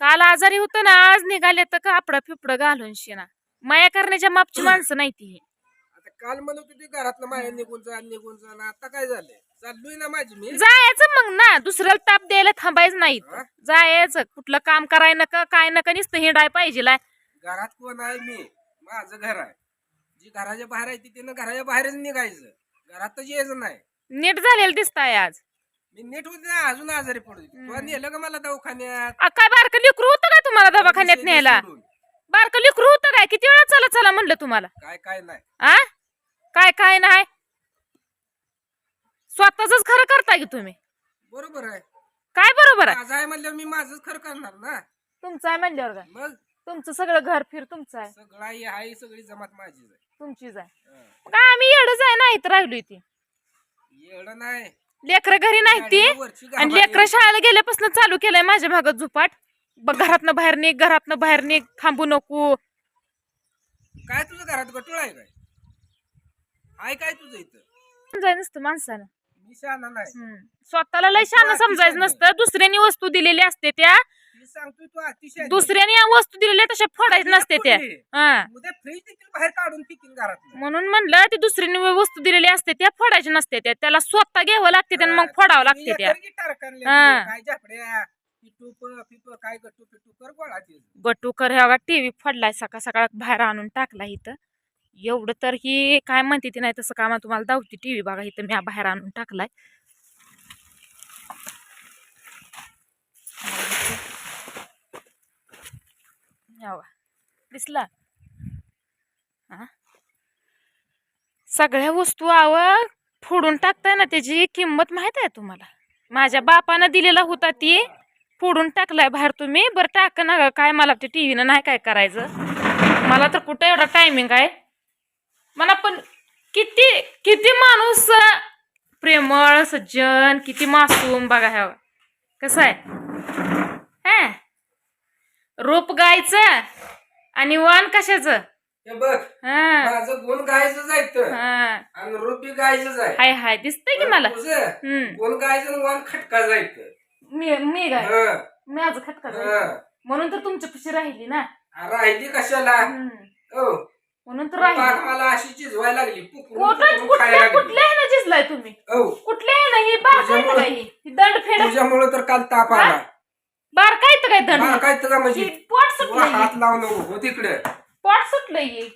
काल आजारी होतं ना आज निघाले तर कापडं फिपडं घालून शिना माया करण्याच्या मापची माणसं नाही ती आता काल म्हणत होती घरातलं माहेर निघून जा निघून जा ना आता काय झालंय चाललोय ना माझी मी. जायचं मग ना दुसऱ्याला ताप द्यायला थांबायचं नाही हा? जायचं. कुठलं काम कराय नका काय नका नुसतं हिंडाय पाहिजे. घरात कोण आहे मी? माझं घर आहे. जी घराच्या बाहेर आहे ती तिनं घराच्या बाहेरच निघायचं. घरातच यायचं नाही. नीट झालेलं दिसताय आज. मी नीट होते ना अजून आजारी. तुला नेलं का मला दवाखान्यात? काय बारकं लिकरू होतं काय तुम्हाला दवाखान्यात विषय न्यायला? सोडून. बारकं लिकरू होतं काय? किती वेळा चला चला म्हणलं तुम्हाला? काय काय नाही. आ? काय काय नाही? स्वतःच खरं करताय की तुम्ही? बरोबर आहे. काय बरोबर आहे? माझं आहे म्हणल्यावर मी माझंच खरं करणार ना. तुमचं आहे म्हणल्यावर काय? मग? तुमचं सगळं घर फिर तुमचं आहे. सगळं आई आहे सगळी जमात माझीच आहे. तुमचीच आहे. हं. काय आम्ही येडच आहे ना इथं राहिलोय ती? एवढं नाही. लेकरं घरी नाही ती. आणि. लेकरं शाळेला गेल्यापासून चालू केलंय माझ्या भागात झुपाट. घरातनं बाहेर निघ घरातनं बाहेर निघ थांबू नको. काय तुझं घरात गटोळ आहे काय? काय तुझं इथं? नसतं माणसानं. मी शहाणा नाही. हम्म. स्वतःला लय शान समजायचं नसतं. दुसऱ्यानी वस्तू दिलेली असते त्या. मी सांगतोय तू अतिशय दुसऱ्याने वस्तू दिलेल्या तशा फोडायच्या नसते त्या. हा. उद्या फ्रीज देखील बाहेर काढून फेकीन घरात म्हणून म्हणलं ती दुसऱ्याने वस्तू दिलेली असते त्या फोडायच्या नसते त्या. त्याला स्वतः घ्यावं लागते आणि मग फोडावं लागते त्या. हा. काय जापड्या पिटू पिटू काय गट्टू पिटू कर गोळा ते. गटू कर ह्या टीव्ही फोडलाय सकाळ सकाळ बाहेर आणून टाकला इथं. एवढं तर ही काय म्हणते ती नाही तसं का मग तुम्हाला दावती टीव्ही बघा इथं मी बाहेर आणून टाकलाय. दिसला? सगळ्या वस्तू आव फोडून टाकताय ना त्याची किंमत माहीत आहे तुम्हाला? माझ्या बापानं दिलेला होता ती फोडून टाकलाय बाहेर तुम्ही. बरं टाक ना काय मला ते टी व्हीनं नाही काय करायचं. मला तर कुठं एवढा टायमिंग आहे? किती माणूस प्रेमळ सज्जन किती मासूम बघा ह्या. कसं आहे? हा? रोप गायचं आणि वाण कशाचं? हे बघ हा. माझं गुण गायचं जायचं हा. आणि रुपी गायचं जाय हाय हाय दिसतंय की मला? तुझं हम्म. गुण गायचं आणि वाण खटका जायचं मी मी गाय. हं, माझं खटका. हं. म्हणून तर तुमची खुशी राहिली ना. राहिली कशाला? हम्म. हो. म्हणून तर पाक राहिली. मला अशी चिजवायला लागली पुकरून कुठं- पुकरून खायला कुठल्या लागली. कुठल्या ह्यानं झिजलाय तुम्ही? हो कुठल्या ह्यानं? ही काय ही ही दंड फेड तुझ्यामुळे तर काल ताप हा? आला. बार काय तर काय हा, दंड काय का म्हणजे? ही पोट तुला सुटलंय हात लावू नको हो तिकडे. पोट सुटलंय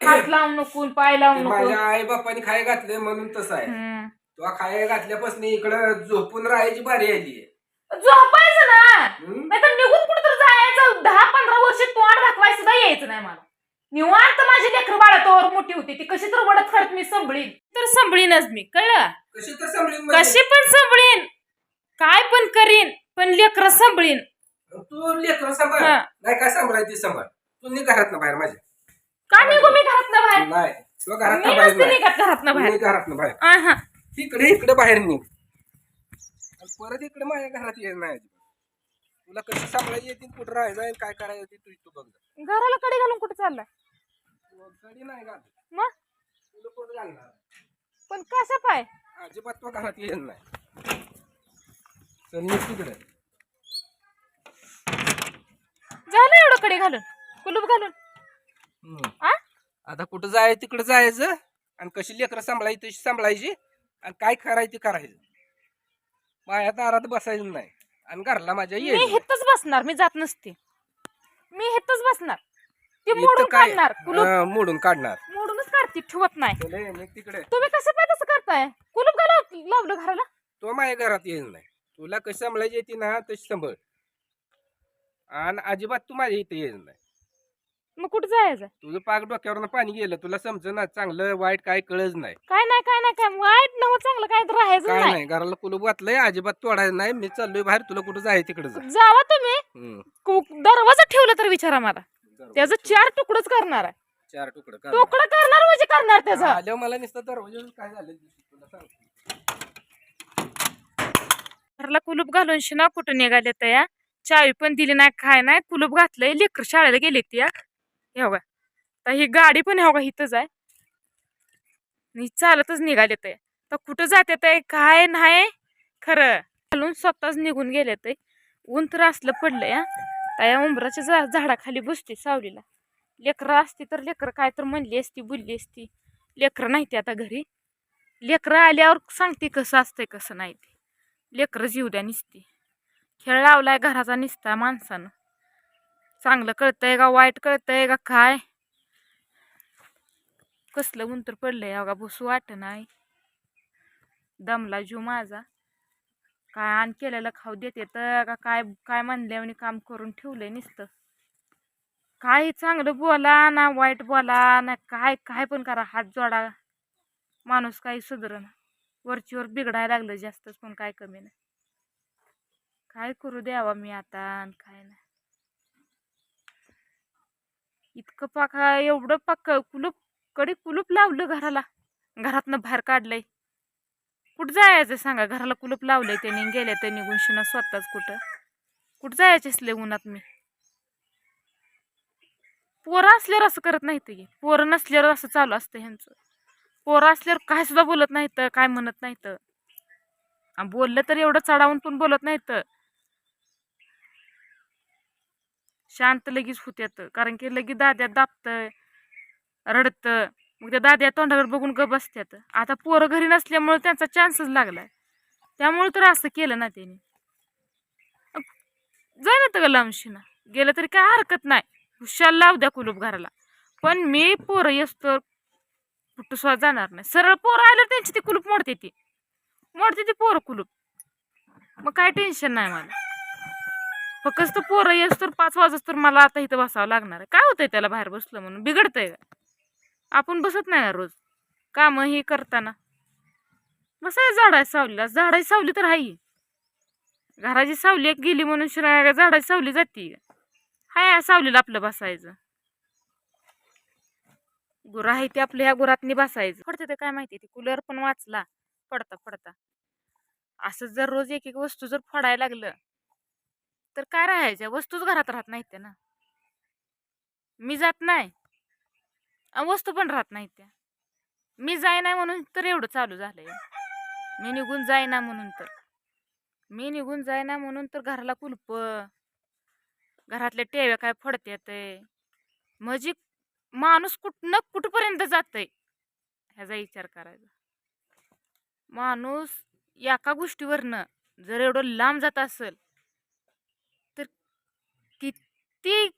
हात लावून नको पाय लावून नको. माझ्या आई बापाने खाय घातले म्हणून तसं आहे. हम्म. तुला खाय घातल्यापासून इकडं झोपून राहायची बारी आली झोपायचं ना? हम्म? नाही तर निघून कुठं तर जायचं. दहा पंधरा वर्ष तोंड दाखवायचं सुद्धा यायचं नाही मला. निवांत माझी लेकर बाळा तोवर मोठी होती ती कशी तर वडत खडत मी संभळीन. तर संभळीनच मी कळलं? कशी तर सांभाळीन म्हणजे? कशी पण संभळीन काय पण करीन पण लेकर संभळीन. तू लेकर सांभाळ. हा. नाही काय सांभाळायची सांभाळ. तू निघ घरात ना बाहेर माझ्या. का निघू मी घरात ना बाहेर? नाही तुला घरात मी बाहेर नसते नाही. निघत घरात ना तू बाहेर. निघ घरात बाहेर. आहा. इकडे इकडे बाहेर निघ. आणि परत इकडे माझ्या घरात येत नाही अजिबात. तुला कशी सांभाळायची येते कुठं राहायचं आणि काय करायचं ते तू तू बघ जा. घराला कडी घालून कुठे चाललाय? तू कधी नाही घालत. मग? तुला कोण घालणार? पण कशा पाय? अजिबात तो घरात येत नाही. चल निघ तिकडे. झालं एवढं कडी घालून कुलूप घालून. हम्म. आ? आता कुठं जायचं तिकडं जायचं आणि कशी लेकरं सांभाळायची तशी सांभाळायची आणि काय करायचं करायचं. माझ्या दारात बसायचं नाही. आणि घरला माझ्या मी बसणार मी जात नसते. मी हितच बसणार. ती इथं मोडून काय? काढणार कुलूप. हा, मोडून काढणार. मोडूनच काढते ठेवत नाही. चल तिकडे. तुम्ही कसं काय तसं करताय. कुलूप घाला लावलं घराला? तो माझ्या घरात येईल नाही. तुला कशी सांभाळायची येते ना तशी सांभाळ. आणि अजिबात तू माझ्या इथे येईल नाही. मग कुठं जायचं? तुझं पाक डोक्यावरनं पाणी गेलं तुला समज ना चांगलं वाईट काय कळच नाही. काय नाही काय नाही काय वाईट नव चांगलं काय तर राहायचं काय नाही. नाही घराला कुलूप घातलंय अजिबात तोडायचं नाही मी चाललोय बाहेर तुला कुठं जायचं तिकडे जा. जावा तुम्ही. हम्म. कु- दरवाजा ठेवला तर विचारा मला. त्याचं चार तुकडच करणार आहे. चार तुकडं कर तुकडं करणार म्हणजे करणार त्याचं. आल्यावर मला नुसतं दरवाजा काय झालं तुला सांगतो. घरला कुलूप घालून शिना कुठं निघाले तर या चावी पण दिली नाही काय नाही कुलूप घातलंय लेकर शाळेला गेले ती या हे बघा. तर ही गाडी पण हे बघा इथंच आहे. आणि चालतच निघाले ते. तर कुठं जाते ते काय नाही खरं. घालून स्वतःच निघून गेले ते. ऊन तर असलं पडलंय हा. त्या या उंबराच्या झा झाडाखाली बसते सावलीला. लेकरं असती तर लेकरं काय तर म्हणली असती बोलली असती. लेकरं नाही ते आता घरी. लेकरं आल्यावर सांगते कसं असतंय कसं नाही ते. लेकरं जीवद्या निसती. खेळ लावलाय घराचा निसता माणसानं. चांगलं कळतंय का? वाईट कळतंय का? काय? कसलं उंतर पडलंय अगा बसू वाट नाही. दमला जीव माझा. काय आण केलेलं खाऊ देते तर का? काय काय म्हणल्याने काम करून ठेवलंय नुसतं. काही चांगलं बोला ना वाईट बोला ना काय काय पण करा. हात जोडा. माणूस काही सुधरण वरचीवर बिघडायला लागलं जास्तच पण काय कमी नाही. काय करू द्यावा मी आता आणि काय नाही. इतकं पाका एवढं पाक कुलूपकडे कुलूप लावलं घराला. घरातनं बाहेर काढलंय. कुठं जायचं सांगा? घराला कुलूप लावलंय त्यांनी गेले ते निघून शिना स्वतःच कुठं? कुठं जायचे असले उन्हात मी? पोरं असल्यावर असं करत नाही ते पोरं नसल्यावर असं चालू असतं ह्यांचं. पोरं असल्यावर काय सुद्धा बोलत नाहीत काय म्हणत नाहीत. बोललं तर एवढं चढावून पण बोलत नाहीत. शांत लगेच होत्यात कारण की लगेच दाद्या दाबतं रडतं मग त्या दाद्या तोंडाकडे बघून ग बसत्यात. आता पोरं घरी नसल्यामुळे त्यांचा चान्सच लागलाय. त्यामुळे तर असं केलं ना त्यांनी. जाय ना तर लांबशीना. गेलं तरी काय हरकत नाही. हुशार लाव द्या कुलूप घराला. पण मी पोरं येसतो कुठं सुद्धा जाणार नाही. सरळ पोरं आलं त्यांची ती कुलूप मोडते ती. मोडते ती पोरं कुलूप. मग काय टेन्शन नाही मला. फक्त पोरं येस तर पाच वाजत तर मला आता इथं बसावं लागणार आहे. काय होतंय त्याला बाहेर बसलं म्हणून? बिघडतंय आपण बसत नाही रोज. कामं हे करताना. बसाय झाडाय सावलीला. झाडाची सावली तर आहे घराची सावली एक गेली म्हणून शिराय झाडाची सावली जाते हाय या सावलीला आपलं बसायचं. गुरं आहे ते आपल्या ह्या गुरातनी बसायचं. पडते ते काय माहिती ते कूलर पण वाचला. पडता पडता. असं जर रोज एक एक वस्तू जर फोडायला लागलं तर काय राहायच्या? वस्तूच घरात राहत नाहीत त्या ना. मी जात नाही. वस्तू पण राहत नाहीत त्या. मी जाय नाही म्हणून तर एवढं चालू झालंय. मी निघून जाय ना म्हणून तर. मी निघून जाय ना म्हणून तर घराला कुलप. घरातल्या टेव्या काय फोडत्यात म्हणजे माणूस कुठनं कुठपर्यंत जातंय? ह्याचा विचार करायचा. माणूस एका गोष्टीवरनं जर एवढं लांब जात असेल तर ती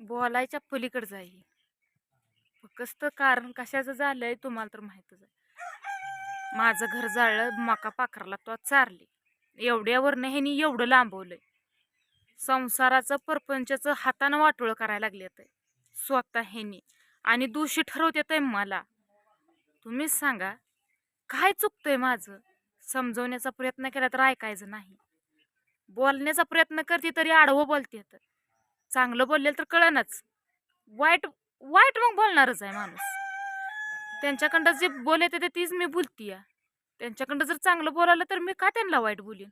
बोलायच्या पलीकडे जाईल फक्त कारण कशाचं झालंय तुम्हाला तर माहीतच आहे. माझं घर जाळलं मका पाखराला तो चारली. एवढ्यावरनं ह्यानी एवढं लांबवलंय. संसाराचं परपंचाचं हातानं वाटोळं करायला लागले ते स्वतः ह्यानी. आणि दोषी ठरवते मला. तुम्हीच सांगा काय चुकतंय माझं? समजवण्याचा प्रयत्न केला तर ऐकायचं नाही. बोलण्याचा प्रयत्न करते तरी आडवं बोलते तर. चांगलं बोललेलं तर कळनच वाईट वाईट मग बोलणारच आहे माणूस. त्यांच्याकडं जे बोलते ते तीच मी बोलतीय. त्यांच्याकडं जर चांगलं बोलावलं तर मी का त्यांना वाईट बोलीन?